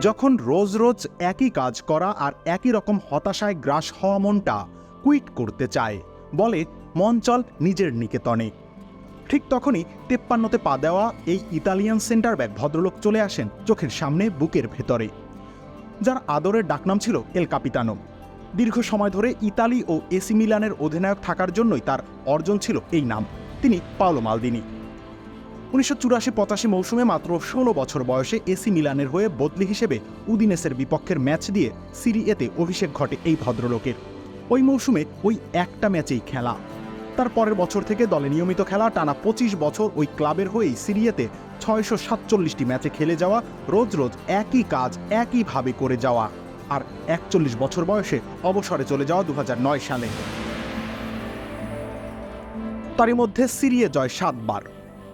যখন রোজ রোজ একই কাজ করা আর একই রকম হতাশায় গ্রাস হওয়া মনটা কুইট করতে চায়, বলে, মন চল নিজের নিকেতনে। ঠিক তখনই তেপ্পান্নতে পা দেওয়া এই ইতালিয়ান সেন্টার ব্যাক ভদ্রলোক চলে আসেন চোখের সামনে বুকের ভেতরে, যার আদরের ডাকনাম ছিল এল কাপিতানো। দীর্ঘ সময় ধরে ইতালি ও এসি মিলানের অধিনায়ক থাকার জন্যই তার অর্জন ছিল এই নাম। তিনি পাওলো মালদিনি। উনিশশো চুরাশি পঁচাশি মৌসুমে মাত্র ষোলো বছর বয়সে এসি মিলানের হয়ে বদলি হিসেবে উদিনেসের বিপক্ষের ম্যাচ দিয়ে সিরি এতে অভিষেক ঘটে এই ভদ্রলোকের। ওই মৌসুমে ওই একটা ম্যাচেই খেলা। তার পরের বছর থেকে দলে নিয়মিত খেলা, টানা পঁচিশ বছর ওই ক্লাবের হয়েই সিরিয়াতে ছয়শো সাতচল্লিশটি ম্যাচে খেলে যাওয়া, রোজ রোজ একই কাজ, একইভাবে করে যাওয়া। আর একচল্লিশ বছর বয়সে অবসরে চলে যাওয়া দু হাজার নয় সালে। তারই মধ্যে সিরিয়ে জয় সাতবার।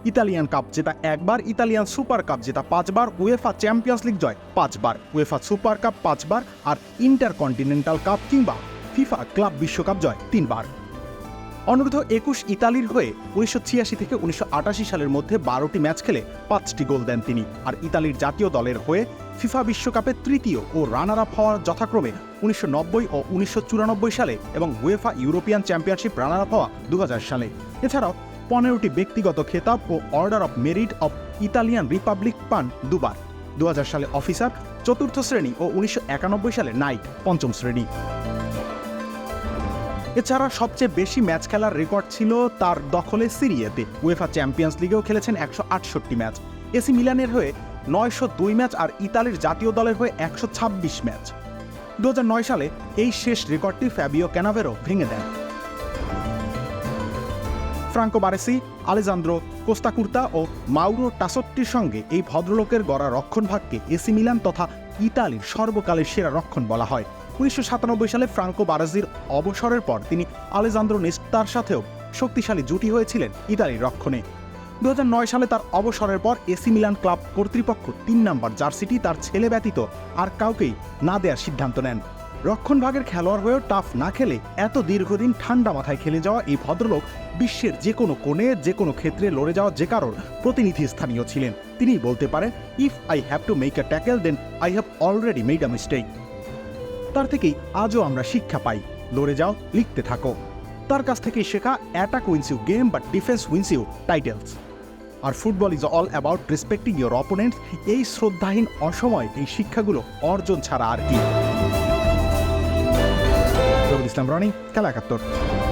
ইতালিয়ান কাপ জেতা একবার ইতালিয়ান সুপার কাপ জেতা পাঁচবার উয়েফা চ্যাম্পিয়ন্স লিগ জয়, পাঁচবার উয়েফা সুপার কাপ, পাঁচবার আর ইন্টার কন্টিনেন্টাল কাপ কিংবা ফিফা ক্লাব বিশ্বকাপ জয়, তিনবার। অনূর্ধ্ব একুশ ইতালির হয়ে উনিশশো ছিয়াশি থেকে উনিশশো আটাশি সালের মধ্যে বারোটি ম্যাচ খেলে পাঁচটি গোল দেন তিনি। আর ইতালির জাতীয় দলের হয়ে ফিফা বিশ্বকাপে তৃতীয় ও রানার আপ হওয়ার যথাক্রমে উনিশশো নব্বই ও উনিশশো চুরানব্বই সালে এবং UEFA European championship runner up হওয়া দু হাজার সালে। এছাড়াও পনেরোটি ব্যক্তিগত খেতাব ও order of merit of Italian republic পান দুবার। দু হাজার সালে অফিসার, চতুর্থ শ্রেণি ও উনিশশো একানব্বই সালে নাইট, পঞ্চম শ্রেণি। এছাড়া সবচেয়ে বেশি ম্যাচ খেলার রেকর্ড ছিল তার দখলে সিরিয়াতে। উয়েফা চ্যাম্পিয়ন্স লিগেও খেলেছেন একশো আটষট্টি ম্যাচ। এসি মিলানের হয়ে নয়শো দুই ম্যাচ আর ইতালির জাতীয় দলের হয়ে একশো ছাব্বিশ ম্যাচ। দু হাজার নয় সালে এই শেষ রেকর্ডটি ফ্যাবিও ক্যানাভেরো ভেঙে দেন। ফ্রাঙ্কো বারেসি, আলেজান্দ্রো কোস্তাকুর্তা ও মাউরো টাসত্টির সঙ্গে এই ভদ্রলোকের গড়া রক্ষণভাগকে এসি মিলান তথা ইতালির সর্বকালের সেরা রক্ষণ বলা হয়। উনিশশো সাতানব্বই সালে ফ্রাঙ্কো বারাজির অবসরের পর তিনি আলেজান্দ্রো নেস্তার সাথেও শক্তিশালী জুটি হয়েছিলেন ইতালির রক্ষণে। দু হাজার নয় সালে তার অবসরের পর এসি মিলান ক্লাব কর্তৃপক্ষ তিন নম্বর জার্সিটি তার ছেলে ব্যতীত আর কাউকেই না দেওয়ার সিদ্ধান্ত নেন। রক্ষণভাগের খেলোয়াড় হয়েও টাফ না খেলে এত দীর্ঘদিন ঠান্ডা মাথায় খেলে যাওয়া এই ভদ্রলোক বিশ্বের যে কোনো কোণে, যে কোনো ক্ষেত্রে লড়ে যাওয়া যে কারোর প্রতিনিধি স্থানীয় ছিলেন। তিনি বলতে পারেন if I have to make a tackle then I have already made a mistake তার থেকেই আজও আমরা শিক্ষা পাই। লড়ে যাও, লিখতে থাকো। তার কাছ থেকেই শেখা অ্যাটাক উইন্স ইউ গেম বা defence wins you titles R football is all about respecting your opponent এই শ্রদ্ধাহীন অসময় এই শিক্ষাগুলো অর্জন ছাড়া আর কি। Islam Running, Cala 14.